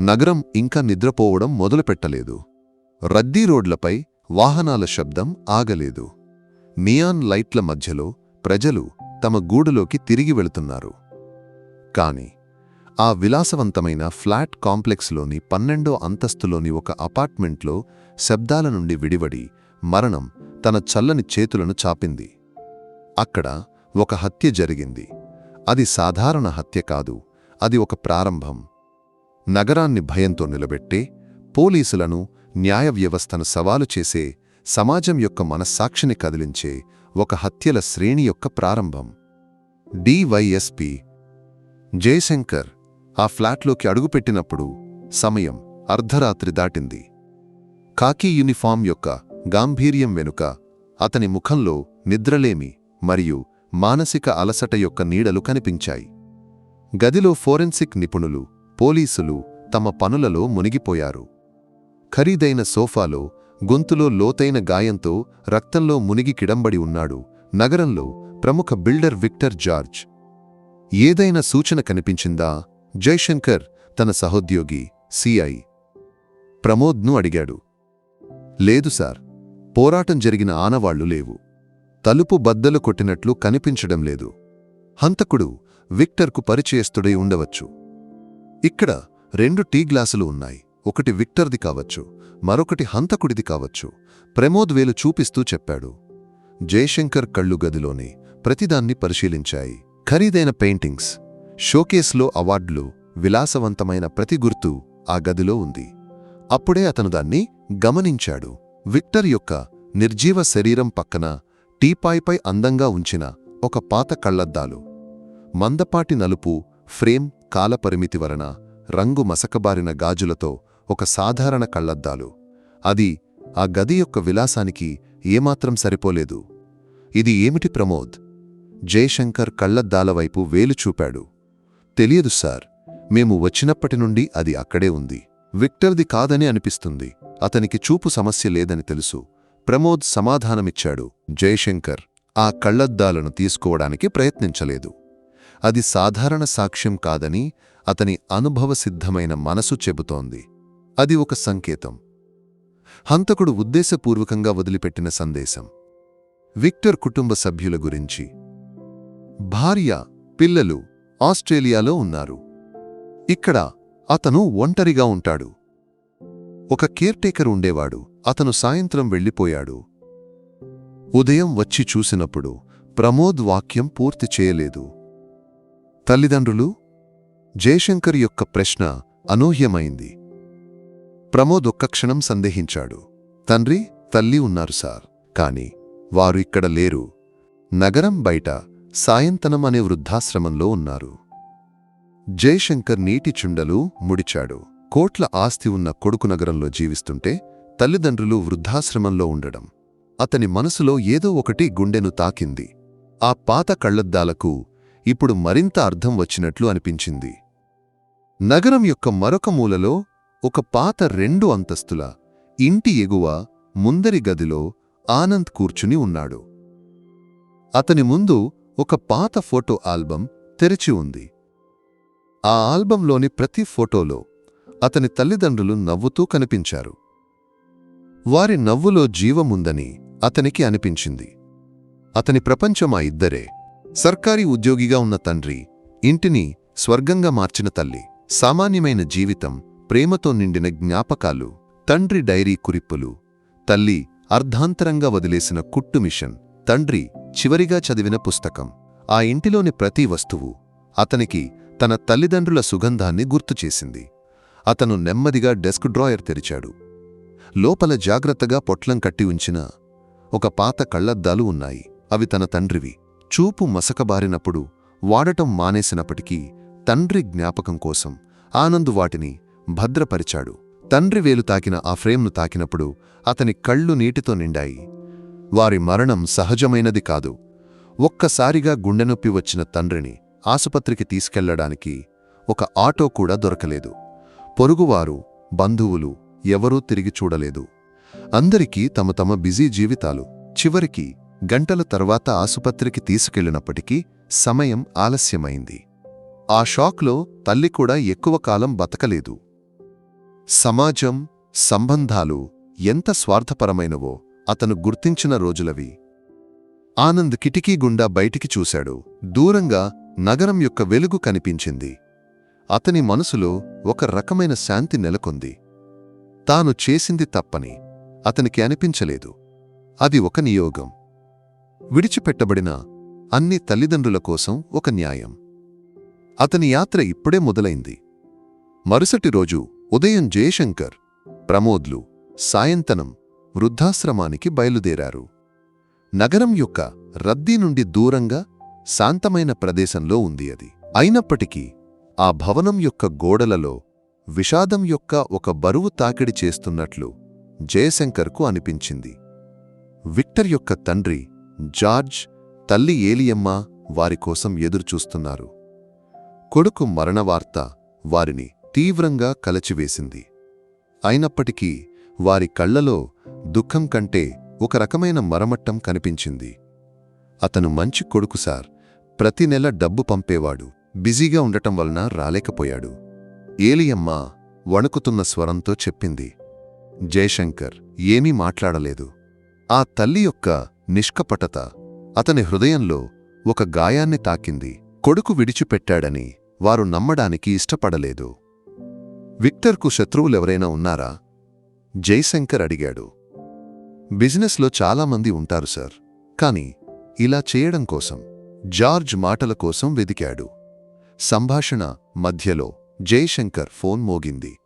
నగరం ఇంకా నిద్రపోవడం మొదలుపెట్టలేదు. రద్దీ రోడ్లపై వాహనాల శబ్దం ఆగలేదు. నియాన్ లైట్ల మధ్యలో ప్రజలు తమ గూడులోకి తిరిగి వెళుతున్నారు. కాని ఆ విలాసవంతమైన ఫ్లాట్ కాంప్లెక్స్లోని పన్నెండో అంతస్తులోని ఒక అపార్ట్మెంట్లో శబ్దాల నుండి విడివడి మరణం తన చల్లని చేతులను చాపింది. అక్కడ ఒక హత్య జరిగింది. అది సాధారణ హత్య కాదు అది ఒక ప్రారంభం. నగరాన్ని భయంతో నిలబెట్టే పోలీసులను న్యాయ వ్యవస్థను సవాలు చేసే సమాజం యొక్క మనస్సాక్షిని కదిలించే ఒక హత్యల శ్రేణి యొక్క ప్రారంభం. డివైఎస్పి జయశంకర్ ఆ ఫ్లాట్లోకి అడుగుపెట్టినప్పుడు సమయం అర్ధరాత్రి దాటింది. కాకీ యూనిఫామ్ యొక్క గాంభీర్యం వెనుక అతని ముఖంలో నిద్రలేమి మరియు మానసిక అలసట యొక్క నీడలు కనిపించాయి. గదిలో ఫోరెన్సిక్ నిపుణులు పోలీసులు తమ పనులలో మునిగిపోయారు. ఖరీదైన సోఫాలో గొంతులో లోతైన గాయంతో రక్తంలో మునిగి కిడంబడి ఉన్నాడు నగరంలో ప్రముఖ బిల్డర్ విక్టర్ జార్జ్. ఏదైనా సూచన కనిపించిందా? జైశంకర్ తన సహోద్యోగి సిఐ ప్రమోద్ను అడిగాడు. లేదు సార్ పోరాటం జరిగిన ఆనవాళ్ళు లేవు. తలుపు బద్దలు కొట్టినట్లు కనిపించడం లేదు. హంతకుడు విక్టర్కు పరిచయస్తుడై ఉండవచ్చు. ఇక్కడ రెండు టీ గ్లాసులు ఉన్నాయి. ఒకటి విక్టర్ది కావచ్చు మరొకటి హంతకుడిది కావచ్చు. ప్రమోద్ వేలు చూపిస్తూ చెప్పాడు. జయశంకర్ కళ్ళు గదిలోని ప్రతిదాన్ని పరిశీలించాయి. ఖరీదైన పెయింటింగ్స్ షోకేస్లో అవార్డులు విలాసవంతమైన ప్రతి గుర్తు ఆ గదిలో ఉంది. అప్పుడే అతను దాన్ని గమనించాడు. విక్టర్ యొక్క నిర్జీవ శరీరం పక్కన టీపాయ్పై అందంగా ఉంచిన ఒక పాత కళ్ళద్దాలు మందపాటి నలుపు ఫ్రేమ్ కాలపరిమితి వలన రంగు మసకబారిన గాజులతో ఒక సాధారణ కళ్ళద్దాలు అది ఆ గది యొక్క విలాసానికి ఏమాత్రం సరిపోలేదు. ఇది ఏమిటి ప్రమోద్? జయశంకర్ కళ్ళద్దాల వైపు వేలు చూపాడు. తెలియదు సార్ మేము వచ్చినప్పటి నుండి అది అక్కడే ఉంది. విక్టర్ది కాదని అనిపిస్తుంది. అతనికి చూపు సమస్య లేదని తెలుసు. ప్రమోద్ సమాధానమిచ్చాడు. జయశంకర్ ఆ కళ్ళద్దాలను తీసుకోవడానికి ప్రయత్నించలేదు. అది సాధారణ సాక్ష్యం కాదని అతని అనుభవసిద్ధమైన మనసు చెబుతోంది. అది ఒక సంకేతం. హంతకుడు ఉద్దేశపూర్వకంగా వదిలిపెట్టిన సందేశం. విక్టర్ కుటుంబ సభ్యుల గురించి. భార్య పిల్లలు ఆస్ట్రేలియాలో ఉన్నారు. ఇక్కడ అతను ఒంటరిగా ఉంటాడు. ఒక కేర్టేకర్ ఉండేవాడు. అతను సాయంత్రం వెళ్ళిపోయాడు. ఉదయం వచ్చి చూసినప్పుడు ప్రమోద్ వాక్యం పూర్తి చేయలేదు. తల్లిదండ్రులు జయశంకర్ యొక్క ప్రశ్న అనూహ్యమైంది. ప్రమోద్ ఒక్క క్షణం సందేహించాడు. తండ్రి తల్లి ఉన్నారు సార్. కాని వారు ఇక్కడ లేరు. నగరం బయట సాయంతనం అనే వృద్ధాశ్రమంలో ఉన్నారు జయశంకర్ నీటి చుండలు ముడిచాడు. కోట్ల ఆస్తి ఉన్న కొడుకు నగరంలో జీవిస్తుంటే తల్లిదండ్రులు వృద్ధాశ్రమంలో ఉండడం. అతని మనసులో ఏదో ఒకటి గుండెను తాకింది. ఆ పాత కళ్ళద్దాలకు ఇప్పుడు మరింత అర్థం వచ్చినట్లు అనిపించింది. నగరం యొక్క మరొక మూలలో ఒక పాత రెండు అంతస్తుల ఇంటి ఎగువ ముందరి గదిలో ఆనంద్ కూర్చుని ఉన్నాడు. అతని ముందు ఒక పాత ఫోటో ఆల్బం తెరిచి ఉంది. ఆ ఆల్బంలోని ప్రతి ఫోటోలో అతని తల్లిదండ్రులు నవ్వుతూ కనిపించారు. వారి నవ్వులో జీవముందని అతనికి అనిపించింది. అతని ప్రపంచం ఆ ఇద్దరే? సర్కారీ ఉద్యోగిగా ఉన్న తండ్రి ఇంటిని స్వర్గంగా మార్చిన తల్లి సామాన్యమైన జీవితం ప్రేమతో నిండిన జ్ఞాపకాలు తండ్రి డైరీ కురిప్పులు తల్లి అర్ధాంతరంగా వదిలేసిన కుట్టు మిషన్ తండ్రి చివరిగా చదివిన పుస్తకం. ఆ ఇంటిలోని ప్రతి వస్తువు అతనికి తన తల్లిదండ్రుల సుగంధాన్ని గుర్తుచేసింది అతను నెమ్మదిగా డెస్క్ డ్రాయర్ తెరిచాడు. లోపల జాగ్రత్తగా పొట్లం కట్టి ఉంచిన ఒక పాత కళ్ళద్దాలు ఉన్నాయి. అవి తన తండ్రివి. చూపు మసకబారినప్పుడు వాడటం మానేసినప్పటికీ తండ్రి జ్ఞాపకం కోసం ఆనందు వాటిని భద్రపరిచాడు. తండ్రి వేలు తాకిన ఆ ఫ్రేమ్ను తాకినప్పుడు అతని కళ్ళు నీటితో నిండాయి. వారి మరణం సహజమైనది కాదు. ఒక్కసారిగా గుండెనొప్పి వచ్చిన తండ్రిని ఆసుపత్రికి తీసుకెళ్ళడానికి ఒక ఆటో కూడా దొరకలేదు. పొరుగువారు బంధువులు ఎవరూ తిరిగి చూడలేదు. అందరికీ తమ తమ బిజీ జీవితాలు. చివరికి గంటల తర్వాత ఆసుపత్రికి తీసుకెళ్ళినప్పటికీ సమయం ఆలస్యమైంది. ఆ షాక్లో తల్లి కూడా ఎక్కువ కాలం బతకలేదు. సమాజం సంబంధాలు ఎంత స్వార్థపరమైనవో అతను గుర్తించిన రోజులవి. ఆనంద్ కిటికీ గుండా బయటికి చూశాడు. దూరంగా నగరం యొక్క వెలుగు కనిపించింది. అతని మనసులో ఒక రకమైన శాంతి నెలకొంది. తాను చేసింది తప్పని అతనికి అనిపించలేదు. అది ఒక నియోగం. విడిచిపెట్టబడిన అన్ని తల్లిదండ్రుల కోసం ఒక న్యాయం. అతని యాత్ర ఇప్పుడే మొదలైంది. మరుసటి రోజు ఉదయం జయశంకర్ ప్రమోద్లు సాయంతనం వృద్ధాశ్రమానికి బయలుదేరారు. నగరం యొక్క రద్దీ నుండి దూరంగా శాంతమైన ప్రదేశంలో ఉంది అది. అయినప్పటికీ ఆ భవనం యొక్క గోడలలో విషాదం యొక్క ఒక బరువు తాకిడి చేస్తున్నట్లు జయశంకర్కు అనిపించింది. విక్టర్ యొక్క తండ్రి జార్జ్ తల్లి ఏలియమ్మ వారి కోసం ఎదురుచూస్తున్నారు. కొడుకు మరణవార్త వారిని తీవ్రంగా కలచివేసింది. అయినప్పటికీ వారి కళ్ళలో దుఃఖం కంటే ఒక రకమైన మరమట్టం కనిపించింది. అతను మంచి కొడుకు సార్. ప్రతి నెల డబ్బు పంపేవాడు. బిజీగా ఉండటం వలన రాలేకపోయాడు. ఏలియమ్మ వణుకుతున్న స్వరంతో చెప్పింది. జయశంకర్ ఏమీ మాట్లాడలేదు. ఆ తల్లి యొక్క నిష్కపటత. అతని హృదయంలో ఒక గాయాన్ని తాకింది. కొడుకు విడిచిపెట్టాడని వారు నమ్మడానికి ఇష్టపడలేదు. విక్టర్కు శత్రువులెవరైనా ఉన్నారా? జైశంకర్ అడిగాడు. బిజినెస్లో చాలామంది ఉంటారు సార్. కాని ఇలా చేయడం కోసం జార్జ్ మాటల కోసం వెదికాడు సంభాషణ మధ్యలో జయశంకర్ ఫోన్ మోగింది.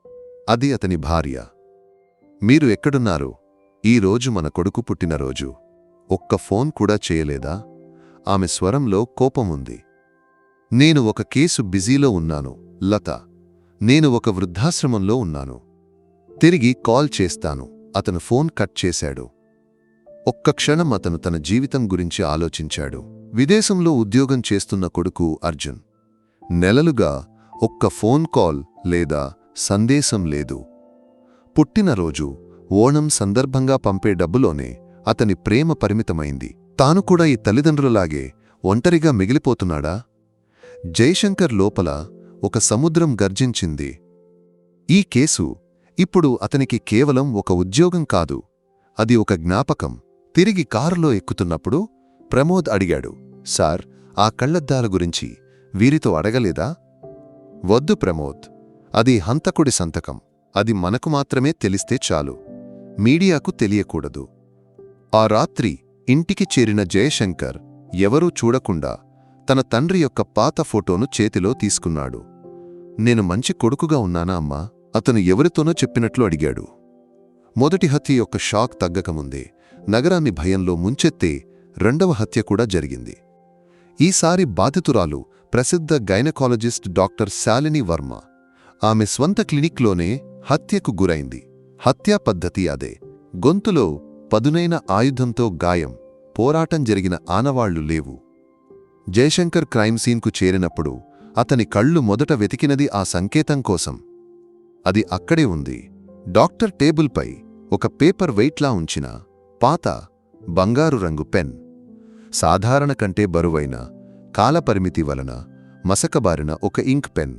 అది అతని భార్య. మీరు ఎక్కడున్నారు? ఈ రోజు మన కొడుకు పుట్టినరోజు. ఒక్క ఫోన్ కూడా చేయలేదా? ఆమె స్వరంలో కోపముంది నేను ఒక కేసు బిజీలో ఉన్నాను లత. నేను ఒక వృద్ధాశ్రమంలో ఉన్నాను. తిరిగి కాల్ చేస్తాను అతను ఫోన్ కట్ చేశాడు. ఒక్క క్షణం అతను తన జీవితం గురించి ఆలోచించాడు. విదేశంలో ఉద్యోగం చేస్తున్న కొడుకు అర్జున్. నెలలుగా ఒక్క ఫోన్ కాల్ లేదా సందేశం లేదు. పుట్టినరోజు ఓణం సందర్భంగా పంపే డబ్బులోనే అతని ప్రేమ పరిమితమైంది. తాను కూడా ఈ తల్లిదండ్రులలాగే ఒంటరిగా మిగిలిపోతున్నాడా? జయశంకర్ లోపల ఒక సముద్రం గర్జించింది. ఈ కేసు ఇప్పుడు అతనికి కేవలం ఒక ఉద్యోగం కాదు. అది ఒక జ్ఞాపకం. తిరిగి కారులో ఎక్కుతున్నప్పుడు ప్రమోద్ అడిగాడు సార్ ఆ కళ్ళద్దాల గురించి వీరితో అడగలేదా? వద్దు ప్రమోద్. అది హంతకుడి సంతకం. అది మనకు మాత్రమే తెలిస్తే చాలు. మీడియాకు తెలియకూడదు. ఆ రాత్రి ఇంటికి చేరిన జయశంకర్ ఎవరూ చూడకుండా తన తండ్రి యొక్క పాత ఫోటోను చేతిలో తీసుకున్నాడు. నేను మంచి కొడుకుగా ఉన్నానా అమ్మా? అతను ఎవరితోనో చెప్పినట్లు అడిగాడు. మొదటి హత్య యొక్క షాక్ తగ్గకముందే నగరాన్ని భయంలో ముంచెత్తే రెండవ హత్య కూడా జరిగింది. ఈసారి బాధితురాలు ప్రసిద్ధ గైనకాలజిస్ట్ డాక్టర్ శాలిని వర్మ. ఆమె స్వంత క్లినిక్లోనే హత్యకు గురైంది. హత్యా పద్ధతి అదే. గొంతులో పదునైన ఆయుధంతో గాయం పోరాటం జరిగిన ఆనవాళ్ళు లేవు. జయశంకర్ క్రైమ్ సీన్కు చేరినప్పుడు అతని కళ్ళు మొదట వెతికినది ఆ సంకేతం కోసం. అది అక్కడే ఉంది. డాక్టర్ టేబుల్పై ఒక పేపర్ వెయిట్లా ఉంచిన పాత బంగారు రంగు పెన్. సాధారణ కంటే బరువైన కాలపరిమితి వలన మసకబారిన ఒక ఇంక్ పెన్.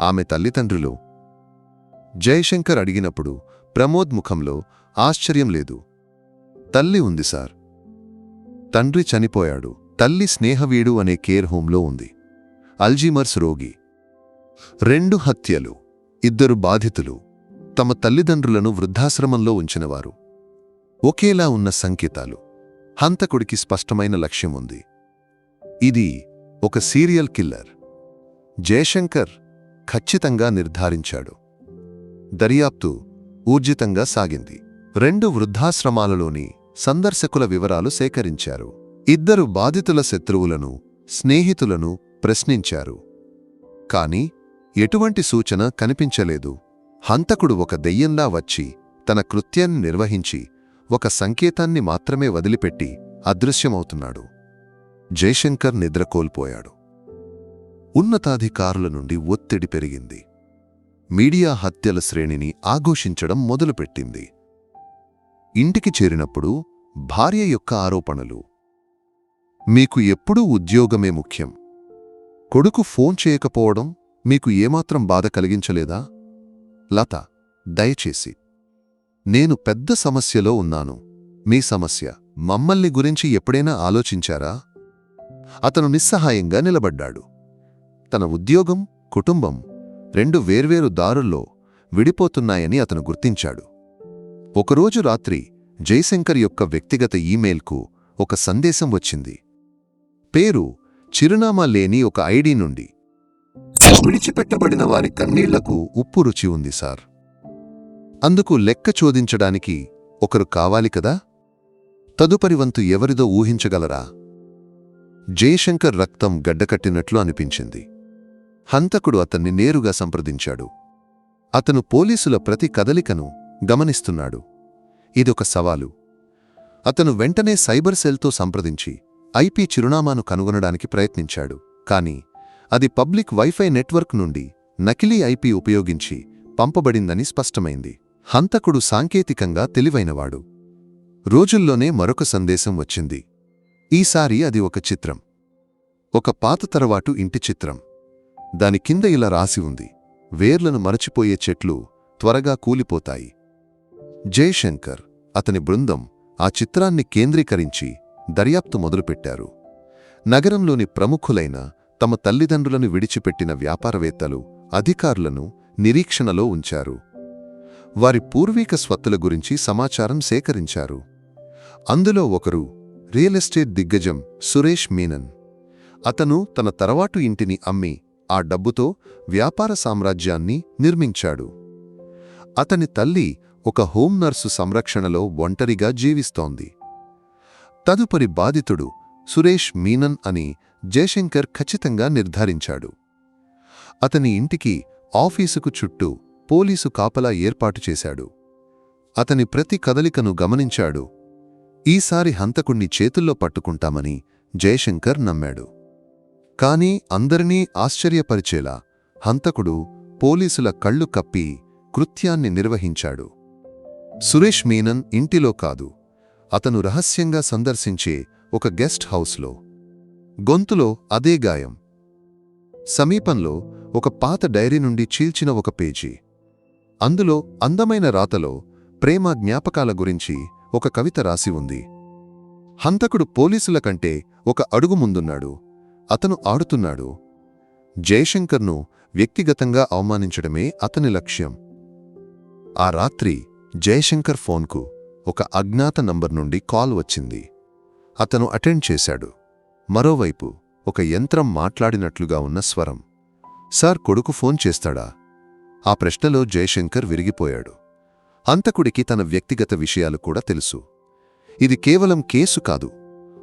ఆమె తల్లిదండ్రులు జయశంకర్ అడిగినప్పుడు ప్రమోద్ ముఖంలో ఆశ్చర్యం లేదు. తల్లి ఉంది సార్. తండ్రి చనిపోయాడు. తల్లి స్నేహవీడు అనే కేర్ హోంలో ఉంది. అల్జీమర్స్ రోగి. రెండు హత్యలు. ఇద్దరు బాధితులు. తమ తల్లిదండ్రులను వృద్ధాశ్రమంలో ఉంచినవారు. ఒకేలా ఉన్న సంకేతాలు. హంతకుడికి స్పష్టమైన లక్ష్యం ఉంది. ఇది ఒక సీరియల్ కిల్లర్. జయశంకర్ ఖచ్చితంగా నిర్ధారించాడు. దర్యాప్తు ఊర్జితంగా సాగింది. రెండు వృద్ధాశ్రమాలలోని సందర్శకుల వివరాలు సేకరించారు. ఇద్దరు బాధితుల శత్రువులను స్నేహితులను ప్రశ్నించారు. కాని ఎటువంటి సూచన కనిపించలేదు. హంతకుడు ఒక దెయ్యంలా వచ్చి తన కృత్యాన్ని నిర్వహించి ఒక సంకేతాన్ని మాత్రమే వదిలిపెట్టి అదృశ్యమవుతున్నాడు. జయశంకర్ నిద్రకోల్పోయాడు ఉన్నతాధికారుల నుండి ఒత్తిడి పెరిగింది. మీడియా హత్యల శ్రేణిని ఆఘోషించడం మొదలుపెట్టింది. ఇంటికి చేరినప్పుడు భార్య యొక్క ఆరోపణలు. మీకు ఎప్పుడూ ఉద్యోగమే ముఖ్యం. కొడుకు ఫోన్ చేయకపోవడం మీకు ఏమాత్రం బాధ కలిగించలేదా? లత దయచేసి. నేను పెద్ద సమస్యలో ఉన్నాను. మీ సమస్య మమ్మల్ని గురించి ఎప్పుడైనా ఆలోచించారా? అతను నిస్సహాయంగా నిలబడ్డాడు. తన ఉద్యోగం కుటుంబం రెండు వేర్వేరు దారుల్లో విడిపోతున్నాయని అతను గుర్తించాడు. ఒకరోజు రాత్రి జయశంకర్ యొక్క వ్యక్తిగత ఈమెయిల్కు ఒక సందేశం వచ్చింది. పేరు చిరునామా లేని ఒక ఐడి నుండి. విడిచిపెట్టబడిన వారి కన్నీళ్ళకు ఉప్పు రుచి ఉంది సార్. అందుకు లెక్క చోదించడానికి ఒకరు కావాలి కదా? తదుపరి వంతు ఎవరిదో ఊహించగలరా? జయశంకర్ రక్తం గడ్డకట్టినట్లు అనిపించింది. హంతకుడు అతన్ని నేరుగా సంప్రదించాడు. అతను పోలీసుల ప్రతి కదలికను గమనిస్తున్నాడు. ఇదొక సవాలు. అతను వెంటనే సైబర్ సెల్తో సంప్రదించి ఐపీ చిరునామాను కనుగొనడానికి ప్రయత్నించాడు. కాని అది పబ్లిక్ వైఫై నెట్వర్క్ నుండి నకిలీ ఐపీ ఉపయోగించి పంపబడిందని స్పష్టమైంది. హంతకుడు సాంకేతికంగా తెలివైనవాడు. రోజుల్లోనే మరొక సందేశం వచ్చింది. ఈసారి అది ఒక చిత్రం. ఒక పాత తరవాటు ఇంటి చిత్రం. దాని కింద ఇలా రాసి ఉంది. వేర్లను మరచిపోయే చెట్లు త్వరగా కూలిపోతాయి. జయశంకర్ అతని బృందం ఆ చిత్రాన్ని కేంద్రీకరించి దర్యాప్తు మొదలుపెట్టారు. నగరంలోని ప్రముఖులైన తమ తల్లిదండ్రులను విడిచిపెట్టిన వ్యాపారవేత్తలు అధికారులను నిరీక్షణలో ఉంచారు. వారి పూర్వీక స్వత్తుల గురించి సమాచారం సేకరించారు. అందులో ఒకరు రియల్ ఎస్టేట్ దిగ్గజం సురేష్ మీనన్. అతను తన తరవాటు ఇంటిని అమ్మి ఆ డబ్బుతో వ్యాపార సామ్రాజ్యాన్ని నిర్మించాడు. అతని తల్లి ఒక హోం నర్సు సంరక్షణలో ఒంటరిగా జీవిస్తోంది. తదుపరి బాధితుడు సురేష్ మీనన్ అని జయశంకర్ ఖచ్చితంగా నిర్ధారించాడు. అతని ఇంటికి ఆఫీసుకు చుట్టూ పోలీసు కాపలా ఏర్పాటు చేశాడు. అతని ప్రతి కదలికను గమనించాడు. ఈసారి హంతకుణ్ణి చేతుల్లో పట్టుకుంటామని జయశంకర్ నమ్మాడు. కాని అందరినీ ఆశ్చర్యపరిచేలా హంతకుడు పోలీసుల కళ్ళు కప్పి కృత్యాన్ని నిర్వహించాడు. సురేష్ మీనన్ ఇంటిలో కాదు. అతను రహస్యంగా సందర్శించే ఒక గెస్ట్ హౌస్లో. గొంతులో అదే గాయం. సమీపంలో ఒక పాత డైరీ నుండి చీల్చిన ఒక పేజీ. అందులో అందమైన రాతలో ప్రేమ జ్ఞాపకాల గురించి ఒక కవిత రాసి ఉంది. హంతకుడు పోలీసుల కంటే ఒక అడుగు ముందున్నాడు. అతను ఆడుతున్నాడు. జయశంకర్ను వ్యక్తిగతంగా అవమానించడమే అతని లక్ష్యం. ఆ రాత్రి జయశంకర్ ఫోన్కు ఒక అజ్ఞాత నంబర్ నుండి కాల్ వచ్చింది. అతను అటెండ్ చేశాడు. మరోవైపు ఒక యంత్రం మాట్లాడినట్లుగా ఉన్న స్వరం. సార్ కొడుకు ఫోన్ చేస్తాడా? ఆ ప్రశ్నలో జయశంకర్ విరిగిపోయాడు. అంతకుడికి తన వ్యక్తిగత విషయాలు కూడా తెలుసు. ఇది కేవలం కేసు కాదు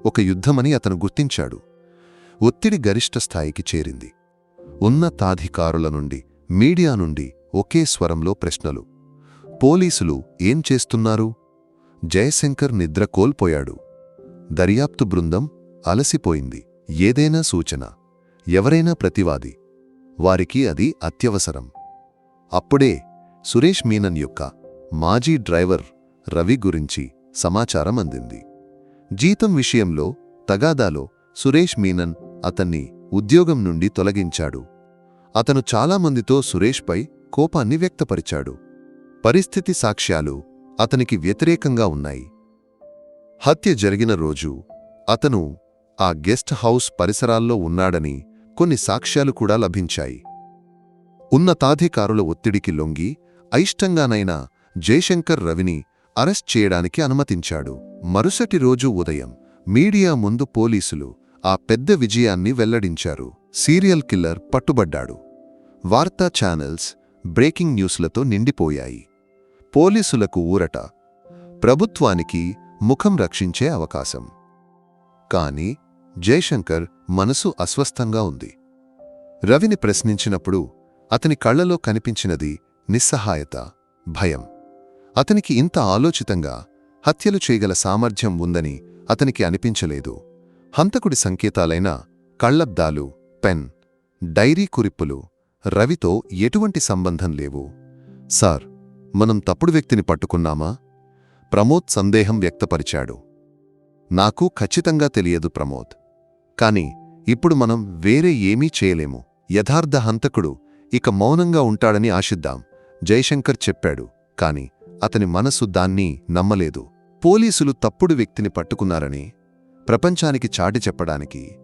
ఒక యుద్ధమని అతను గుర్తించాడు. ఒత్తిడి గరిష్ట స్థాయికి చేరింది. ఉన్నతాధికారుల నుండి మీడియా నుండి ఒకే స్వరంలో ప్రశ్నలు. పోలీసులు ఏం చేస్తున్నారు? జయశంకర్ నిద్ర కోల్పోయాడు. దర్యాప్తు బృందం అలసిపోయింది. ఏదైనా సూచన ఎవరైనా ప్రతివాది. వారికి అది అత్యవసరం. అప్పుడే సురేష్ మీనన్ యొక్క మాజీ డ్రైవర్ రవి గురించి సమాచారం అందింది. జీతం విషయంలో తగాదాలో సురేష్ మీనన్ అతన్ని ఉద్యోగం నుండి తొలగించాడు. అతను చాలామందితో సురేష్పై కోపాన్ని వ్యక్తపరిచాడు. పరిస్థితి సాక్ష్యాలు అతనికి వ్యతిరేకంగా ఉన్నాయి. హత్య జరిగిన రోజు అతను ఆ గెస్ట్ హౌస్ పరిసరాల్లో ఉన్నాడని కొన్ని సాక్ష్యాలు కూడా లభించాయి. ఉన్నతాధికారుల ఒత్తిడికి లొంగి అయిష్టంగానైనా జయశంకర్ రవిని అరెస్ట్ చేయడానికి అనుమతించాడు. మరుసటి రోజు ఉదయం మీడియా ముందు పోలీసులు ఆ పెద్ద విజయాన్ని వెల్లడించారు. సీరియల్ కిల్లర్ పట్టుబడ్డాడు. వార్తా ఛానల్స్ బ్రేకింగ్ న్యూస్లతో నిండిపోయాయి. పోలీసులకు ఊరట. ప్రభుత్వానికి ముఖం రక్షించే అవకాశం. కాని జయశంకర్ మనసు అస్వస్థంగా ఉంది. రవిని ప్రశ్నించినప్పుడు అతని కళ్ళలో కనిపించినది నిస్సహాయత భయం. అతనికి ఇంత ఆలోచితంగా హత్యలు చేయగల సామర్థ్యం ఉందని అతనికి అనిపించలేదు. హంతకుడి సంకేతాలైన కళ్ళబ్దాలు పెన్ డైరీ కురిప్పులు రవితో ఎటువంటి సంబంధం లేవు. సార్ మనం తప్పుడు వ్యక్తిని పట్టుకున్నామా? ప్రమోద్ సందేహం వ్యక్తపరిచాడు. నాకు ఖచ్చితంగా తెలియదు ప్రమోద్. కాని ఇప్పుడు మనం వేరే ఏమీ చేయలేము. యథార్థ హంతకుడు ఇక మౌనంగా ఉంటాడని ఆశిద్దాం జయశంకర్ చెప్పాడు కాని అతని మనసు దాన్ని నమ్మలేదు. పోలీసులు తప్పుడు వ్యక్తిని పట్టుకున్నారని ప్రపంచానికి చాటి చెప్పడానికి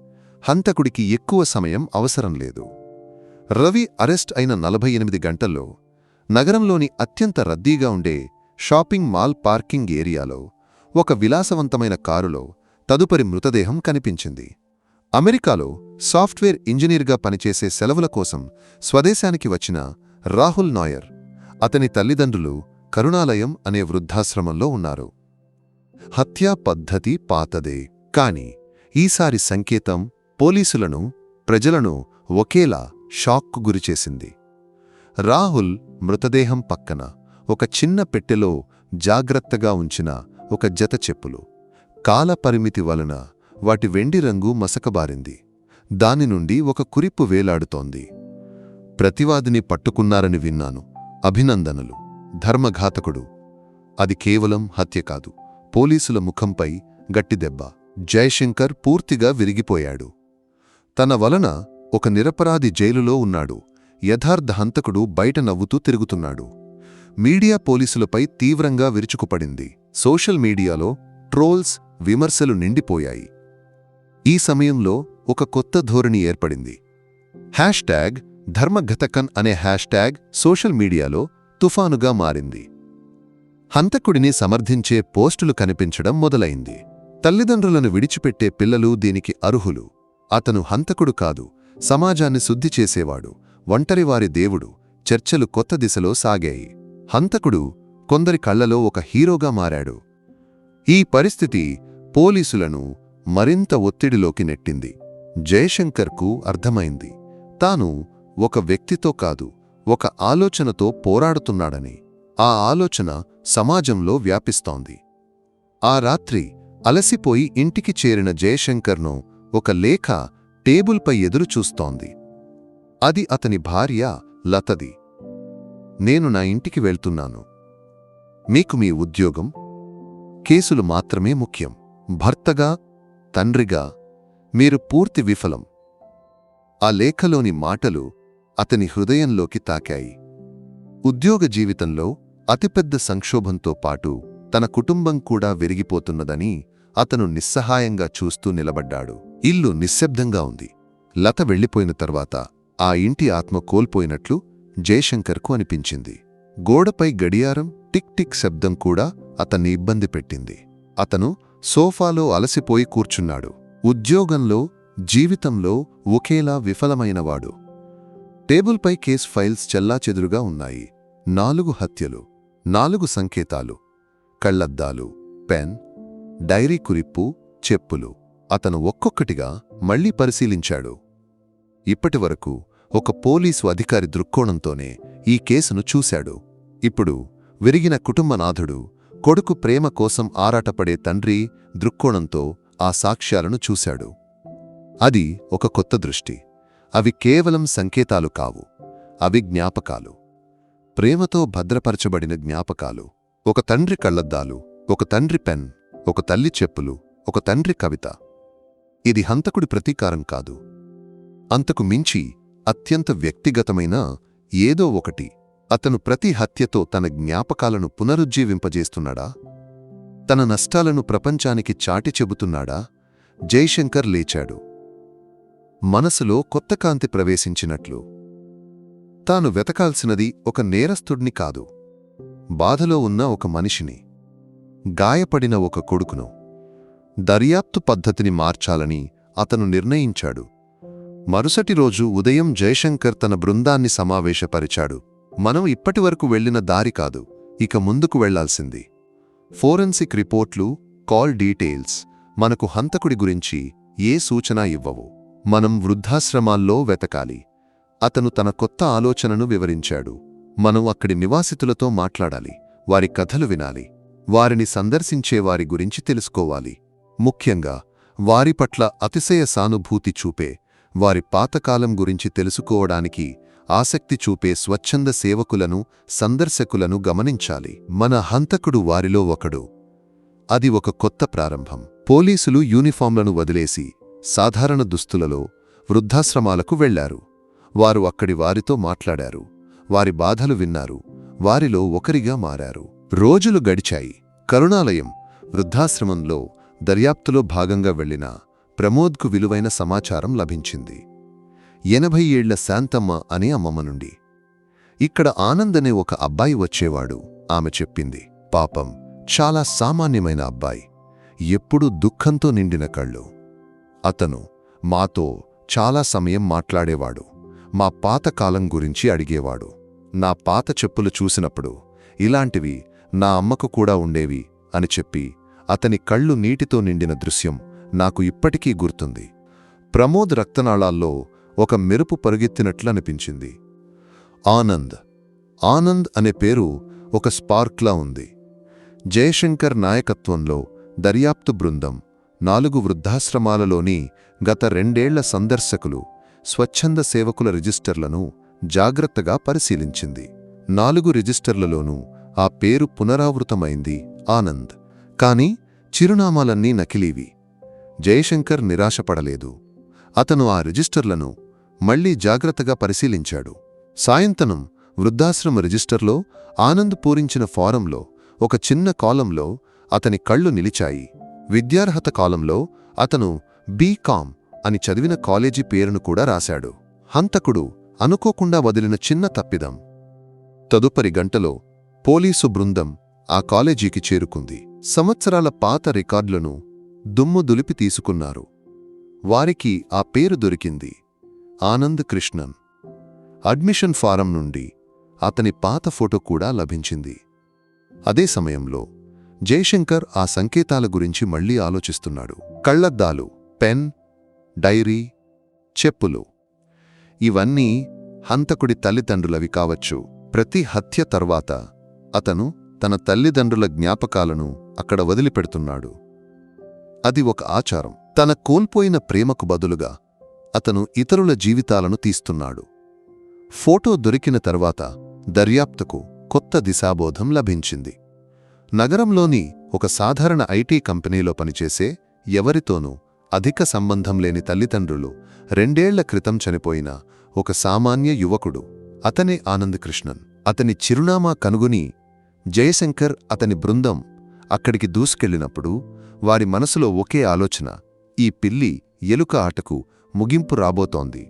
హంతకుడికి ఎక్కువ సమయం అవసరం లేదు. రవి అరెస్ట్ అయిన నలభై ఎనిమిది గంటల్లో నగరంలోని అత్యంత రద్దీగా ఉండే షాపింగ్ మాల్ పార్కింగ్ ఏరియాలో ఒక విలాసవంతమైన కారులో తదుపరి మృతదేహం కనిపించింది. అమెరికాలో సాఫ్ట్వేర్ ఇంజనీర్గా పనిచేసే సెలవుల కోసం స్వదేశానికి వచ్చిన రాహుల్ నాయర్ అతని తల్లిదండ్రులు కరుణాలయం అనే వృద్ధాశ్రమంలో ఉన్నారు. హత్యా పద్ధతి పాతదే కాని ఈసారి సంకేతం పోలీసులను ప్రజలను ఒకేలా షాక్కు గురిచేసింది. రాహుల్ మృతదేహం పక్కన ఒక చిన్న పెట్టెలో జాగ్రత్తగా ఉంచిన ఒక జత చెప్పులు. కాలపరిమితి వలన వాటి వెండి రంగు మసకబారింది. దాని నుండి ఒక కురిప్పు వేలాడుతోంది. ప్రతివాదిని పట్టుకున్నారని విన్నాను. అభినందనలు. ధర్మఘాతకుడు. అది కేవలం హత్య కాదు. పోలీసుల ముఖంపై గట్టిదెబ్బ. జయశంకర్ పూర్తిగా విరిగిపోయాడు. తన వలన ఒక నిరపరాధి జైలులో ఉన్నాడు. యథార్థ హంతకుడు బయట నవ్వుతూ తిరుగుతున్నాడు. మీడియా పోలీసులపై తీవ్రంగా విరుచుకుపడింది. సోషల్ మీడియాలో ట్రోల్స్ విమర్శలు నిండిపోయాయి. ఈ సమయంలో ఒక కొత్త ధోరణి ఏర్పడింది. హ్యాష్ ట్యాగ్ ధర్మఘతకన్ అనే హ్యాష్ ట్యాగ్ సోషల్ మీడియాలో తుఫానుగా మారింది. హంతకుడిని సమర్థించే పోస్టులు కనిపించడం మొదలైంది. తల్లిదండ్రులను విడిచిపెట్టే పిల్లలు దీనికి అర్హులు. అతను హంతకుడు కాదు సమాజాన్ని శుద్ధి చేసేవాడు. ఒంటరివారి దేవుడు చర్చలు కొత్త దిశలో సాగాయి. హంతకుడు కొందరి కళ్ళలో ఒక హీరోగా మారాడు. ఈ పరిస్థితి పోలీసులను మరింత ఒత్తిడిలోకి నెట్టింది. జయశంకర్కు అర్థమైంది. తాను ఒక వ్యక్తితో కాదు ఒక ఆలోచనతో పోరాడుతున్నాడని. ఆ ఆలోచన సమాజంలో వ్యాపిస్తోంది. ఆ రాత్రి అలసిపోయి ఇంటికి చేరిన జయశంకర్ను ఒక లేఖ టేబుల్పై ఎదురుచూస్తోంది. అది అతని భార్య లతది. నేను నా ఇంటికి వెళ్తున్నాను. మీకు మీ ఉద్యోగం? కేసులు మాత్రమే ముఖ్యం. భర్తగా తండ్రిగా మీరు పూర్తి విఫలం. ఆ లేఖలోని మాటలు అతని హృదయంలోకి తాకాయి. ఉద్యోగ జీవితంలో అతిపెద్ద సంక్షోభంతో పాటు తన కుటుంబం కూడా విరిగిపోతున్నదని అతను నిస్సహాయంగా చూస్తూ నిలబడ్డాడు. ఇల్లు నిశ్శబ్దంగా ఉంది. లత వెళ్ళిపోయిన తర్వాత ఆ ఇంటి ఆత్మ కోల్పోయినట్లు జయశంకర్కు అనిపించింది. గోడపై గడియారం టిక్ టిక్ శబ్దం కూడా అతన్ని ఇబ్బంది పెట్టింది. అతను సోఫాలో అలసిపోయి కూర్చున్నాడు. ఉద్యోగంలో జీవితంలో ఒకేలా విఫలమైనవాడు. టేబుల్పై కేస్ ఫైల్స్ చెల్లాచెదురుగా ఉన్నాయి. నాలుగు హత్యలు నాలుగు సంకేతాలు కళ్ళద్దాలు పెన్ డైరీ కురిప్పు చెప్పులు. అతను ఒక్కొక్కటిగా మళ్ళీ పరిశీలించాడు. ఇప్పటివరకు ఒక పోలీసు అధికారి దృక్కోణంతోనే ఈ కేసును చూశాడు. ఇప్పుడు విరిగిన కుటుంబనాథుడు కొడుకు ప్రేమ కోసం ఆరాటపడే తండ్రి దృక్కోణంతో ఆ సాక్ష్యాలను చూశాడు. అది ఒక కొత్త దృష్టి. అవి కేవలం సంకేతాలు కావు. అవి జ్ఞాపకాలు. ప్రేమతో భద్రపరచబడిన జ్ఞాపకాలు. ఒక తండ్రి కళ్ళద్దాలు ఒక తండ్రి పెన్ ఒక తల్లి చెప్పులు ఒక తండ్రి కవిత. ఇది హంతకుడి ప్రతీకారం కాదు. అంతకు మించి అత్యంత వ్యక్తిగతమైన ఏదో ఒకటి. అతను ప్రతి హత్యతో తన జ్ఞాపకాలను పునరుజ్జీవింపజేస్తున్నాడా? తన నష్టాలను ప్రపంచానికి చాటి చెబుతున్నాడా? జైశంకర్ లేచాడు. మనసులో కొత్త కాంతి ప్రవేశించినట్లు. తాను వెతకాల్సినది ఒక నేరస్తుడిని కాదు. బాధలో ఉన్న ఒక మనిషిని. గాయపడిన ఒక కొడుకును. దర్యాప్తు పద్ధతిని మార్చాలని అతను నిర్ణయించాడు. మరుసటి రోజు ఉదయం జయశంకర్ తన బృందాన్ని సమావేశపరిచాడు. మనం ఇప్పటివరకు వెళ్ళిన దారి కాదు ఇక ముందుకు వెళ్ళాల్సింది. ఫోరెన్సిక్ రిపోర్ట్లు కాల్ డీటెయిల్స్ మనకు హంతకుడి గురించి ఏ సూచన ఇవ్వవు. మనం వృద్ధాశ్రమాల్లో వెతకాలి. అతను తన కొత్త ఆలోచనను వివరించాడు. మనం అక్కడి నివాసితులతో మాట్లాడాలి వారి కథలు వినాలి వారిని సందర్శించే వారి గురించి తెలుసుకోవాలి. ముఖ్యంగా వారి పట్ల అతిశయ సానుభూతి చూపే వారి పాతకాలం గురించి తెలుసుకోవడానికి ఆసక్తి చూపే స్వచ్ఛంద సేవకులను సందర్శకులను గమనించాలి. మన హంతకుడు వారిలో ఒకడు. అది ఒక కొత్త ప్రారంభం. పోలీసులు యూనిఫాంలను వదిలేసి సాధారణ దుస్తులలో వృద్ధాశ్రమాలకు వెళ్ళారు. వారు అక్కడి వారితో మాట్లాడారు. వారి బాధలు విన్నారు. వారిలో ఒకరిగా మారారు. రోజులు గడిచాయి. కరుణాలయం వృద్ధాశ్రమంలో దర్యాప్తులో భాగంగా వెళ్ళిన ప్రమోద్కు విలువైన సమాచారం లభించింది. ఎనభై ఏళ్ళ శాంతమ్మ అనే అమ్మమ్మ నుండి. ఇక్కడ ఆనంద్ అనే ఒక అబ్బాయి వచ్చేవాడు. ఆమె చెప్పింది పాపం చాలా సామాన్యమైన అబ్బాయి. ఎప్పుడూ దుఃఖంతో నిండిన కళ్ళు. అతను మాతో చాలా సమయం మాట్లాడేవాడు. మా పాతకాలం గురించి అడిగేవాడు. నా పాత చెప్పులు చూసినప్పుడు ఇలాంటివి నా అమ్మకు కూడా ఉండేవి అని చెప్పి అతని కళ్ళు నీటితో నిండిన దృశ్యం నాకు ఇప్పటికీ గుర్తుంది. ప్రమోద్ రక్తనాళాల్లో ఒక మెరుపు పరుగెత్తినట్లనిపించింది ఆనంద్. ఆనంద్ అనే పేరు ఒక స్పార్క్లా ఉంది. జయశంకర్ నాయకత్వంలో దర్యాప్తు బృందం నాలుగు వృద్ధాశ్రమాలలోని గత రెండేళ్ళ సందర్శకులు స్వచ్ఛంద సేవకుల రిజిస్టర్లను జాగ్రత్తగా పరిశీలించింది. నాలుగు రిజిస్టర్లలోనూ ఆ పేరు పునరావృతమైంది ఆనంద్. కాని చిరునామాలన్నీ నకిలీవి. జయశంకర్ నిరాశపడలేదు. అతను ఆ రిజిస్టర్లను మళ్ళీ జాగ్రత్తగా పరిశీలించాడు. సాయంతనం వృద్ధాశ్రమ రిజిస్టర్లో ఆనంద్ పూరించిన ఫారంలో ఒక చిన్న కాలంలో అతని కళ్ళు నిలిచాయి. విద్యార్హత కాలంలో అతను బీకామ్ అని చదివిన కాలేజీ పేరును కూడా రాశాడు. హంతకుడు అనుకోకుండా వదిలిన చిన్న తప్పిదం. తదుపరి గంటలో పోలీసు బృందం ఆ కాలేజీకి చేరుకుంది. సంవత్సరాల పాత రికార్డులను దుమ్ము దులిపి తీసుకున్నారు. వారికి ఆ పేరు దొరికింది ఆనంద్ కృష్ణన్. అడ్మిషన్ ఫారం నుండి అతని పాత ఫోటో కూడా లభించింది. అదే సమయంలో జయశంకర్ ఆ సంకేతాల గురించి మళ్ళీ ఆలోచిస్తున్నాడు. కళ్ళద్దాలు పెన్ డైరీ చెప్పులు ఇవన్నీ హంతకుడి తల్లిదండ్రులవి కావచ్చు. ప్రతి హత్య తర్వాత అతను తన తల్లిదండ్రుల జ్ఞాపకాలను అక్కడ వదిలిపెడుతున్నాడు. అది ఒక ఆచారం. తన కోల్పోయిన ప్రేమకు బదులుగా అతను ఇతరుల జీవితాలను తీస్తున్నాడు. ఫోటో దొరికిన తర్వాత దర్యాప్తుకు కొత్త దిశాబోధం లభించింది. నగరంలోని ఒక సాధారణ ఐటీ కంపెనీలో పనిచేసే ఎవరితోనూ అధిక సంబంధం లేని తల్లిదండ్రులు రెండేళ్ళ క్రితం చనిపోయిన ఒక సామాన్య యువకుడు అతనే ఆనంద్ కృష్ణన్. అతని చిరునామా కనుగొని జయశంకర్ అతని బృందం అక్కడికి దూసుకెళ్ళినప్పుడు వారి మనసులో ఒకే ఆలోచన ఈ పిల్లి ఎలుక ఆటకు ముగింపు రాబోతోంది.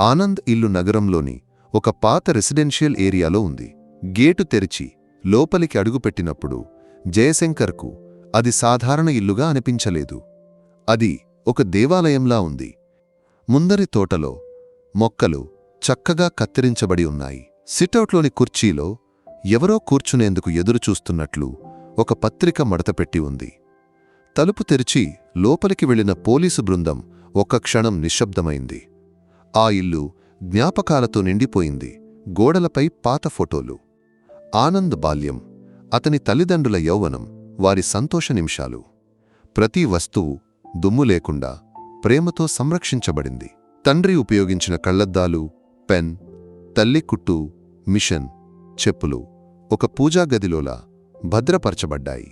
ఆనంద్ ఇల్లు నగరంలోని ఒక పాత రెసిడెన్షియల్ ఏరియాలో ఉంది. గేటు తెరిచి లోపలికి అడుగుపెట్టినప్పుడు జయశంకర్కు అది సాధారణ ఇల్లుగా అనిపించలేదు. అది ఒక దేవాలయంలా ఉంది. ముందరి తోటలో మొక్కలు చక్కగా కత్తిరించబడి ఉన్నాయి. సిటౌట్లోని కుర్చీలో ఎవరో కూర్చునేందుకు ఎదురుచూస్తున్నట్లు ఒక పత్రిక మడతపెట్టి ఉంది. తలుపు తెరిచి లోపలికి వెళ్ళిన పోలీసు బృందం ఒక్క క్షణం నిశ్శబ్దమైంది. ఆ ఇల్లు జ్ఞాపకాలతో నిండిపోయింది. గోడలపై పాత ఫోటోలు. ఆనంద్ బాల్యం అతని తల్లిదండ్రుల యౌవనం వారి సంతోష నిమిషాలు. ప్రతి వస్తువు దుమ్ము లేకుండా ప్రేమతో సంరక్షించబడింది. తండ్రి ఉపయోగించిన కళ్ళద్దాలు పెన్ తల్లి కుట్టు మిషన్ చెప్పులు ఒక పూజా గదిలోలా భద్రపరచబడ్డాయి.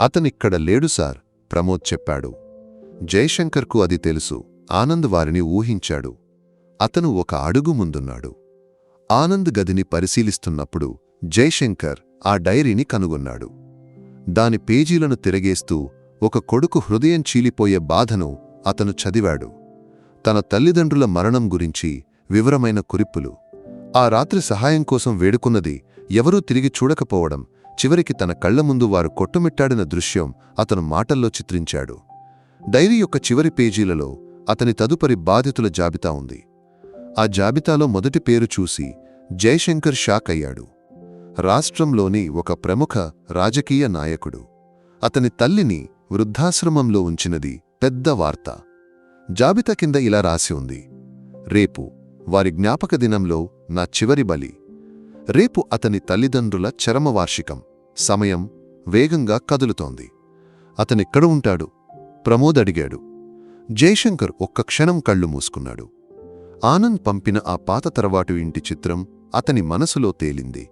అతనిక్కడ లేడు సార్. ప్రమోద్ చెప్పాడు. జయశంకర్కు అది తెలుసు. ఆనంద్ వారిని ఊహించాడు. అతను ఒక అడుగు ముందున్నాడు. ఆనంద్ గదిని పరిశీలిస్తున్నప్పుడు జయశంకర్ ఆ డైరీని కనుగొన్నాడు. దాని పేజీలను తిరగేస్తూ ఒక కొడుకు హృదయం చీలిపోయే బాధను అతను చదివాడు. తన తల్లిదండ్రుల మరణం గురించి వివరమైన కురిప్పులు. ఆ రాత్రి సహాయం కోసం వేడుకున్నది ఎవరూ తిరిగి చూడకపోవడం చివరికి తన కళ్ళ ముందు వారు కొట్టుమిట్టాడిన దృశ్యం అతను మాటల్లో చిత్రించాడు. డైరీ యొక్క చివరి పేజీలలో అతని తదుపరి బాధితుల జాబితా ఉంది. ఆ జాబితాలో మొదటి పేరు చూసి జయశంకర్ షాక్ అయ్యాడు. రాష్ట్రంలోని ఒక ప్రముఖ రాజకీయ నాయకుడు. అతని తల్లిని వృద్ధాశ్రమంలో ఉంచినది పెద్ద వార్త. జాబితా కింద ఇలా రాసి ఉంది. రేపు వారి జ్ఞాపక దినంలో నా చివరి బలి. రేపు అతని తల్లిదండ్రుల చరమవార్షికం. సమయం వేగంగా కదులుతోంది. అతనిక్కడ ఉంటాడు? ప్రమోద్ అడిగాడు. జయశంకర్ ఒక్క క్షణం కళ్ళు మూసుకున్నాడు. ఆనంద్ పంపిన ఆ పాత తరవాటు ఇంటి చిత్రం అతని మనసులో తేలింది.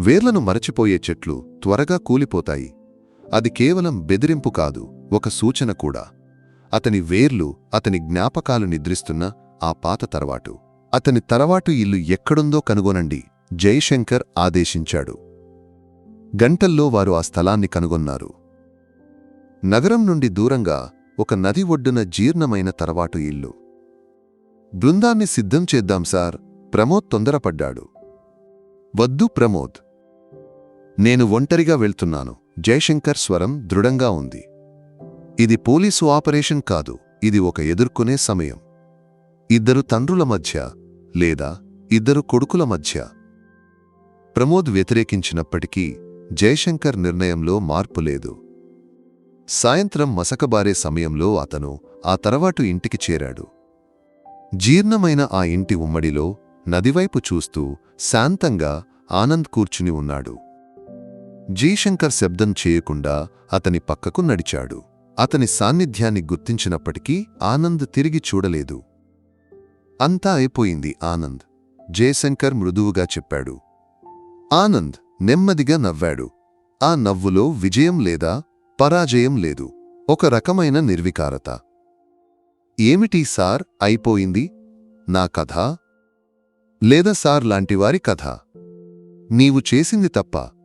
వేర్లను మరచిపోయే చెట్లు త్వరగా కూలిపోతాయి. అది కేవలం బెదిరింపు కాదు ఒక సూచన కూడా. అతని వేర్లు అతని జ్ఞాపకాలు నిద్రిస్తున్న ఆ పాత తరవాటు. అతని తరవాటు ఇల్లు ఎక్కడుందో కనుగొనండి. జయశంకర్ ఆదేశించాడు. గంటల్లో వారు ఆ స్థలాన్ని కనుగొన్నారు. నగరం నుండి దూరంగా ఒక నది ఒడ్డున జీర్ణమైన తరవాటు ఇల్లు. బృందాన్ని సిద్ధం చేద్దాం సార్ ప్రమోద్ తొందరపడ్డాడు. వద్దు ప్రమోద్. నేను ఒంటరిగా వెళ్తున్నాను జయశంకర్ స్వరం దృఢంగా ఉంది. ఇది పోలీసు ఆపరేషన్ కాదు ఇది ఒక ఎదుర్కొనే సమయం. ఇద్దరు తండ్రుల మధ్య లేదా ఇద్దరు కొడుకుల మధ్య ప్రమోద్ వ్యతిరేకించినప్పటికీ జయశంకర్ నిర్ణయంలో మార్పు లేదు. సాయంత్రం మసకబారే సమయంలో అతను ఆ తర్వాటు ఇంటికి చేరాడు. జీర్ణమైన ఆ ఇంటి ఉమ్మడిలో నదివైపు చూస్తూ శాంతంగా ఆనంద్ కూర్చుని ఉన్నాడు. జయశంకర్ శబ్దం చేయకుండా అతని పక్కకు నడిచాడు. అతని సాన్నిధ్యాన్ని గుర్తించినప్పటికీ ఆనంద్ తిరిగి చూడలేదు. అంతా అయిపోయింది ఆనంద్ జయశంకర్ మృదువుగా చెప్పాడు. ఆనంద్ నెమ్మదిగా నవ్వాడు. ఆ నవ్వులో విజయం లేదా పరాజయం లేదు. ఒక రకమైన నిర్వికారత. ఏమిటి సార్ అయిపోయింది? నా కథ? లేదా సార్ లాంటివారి కథ? నీవు చేసింది తప్ప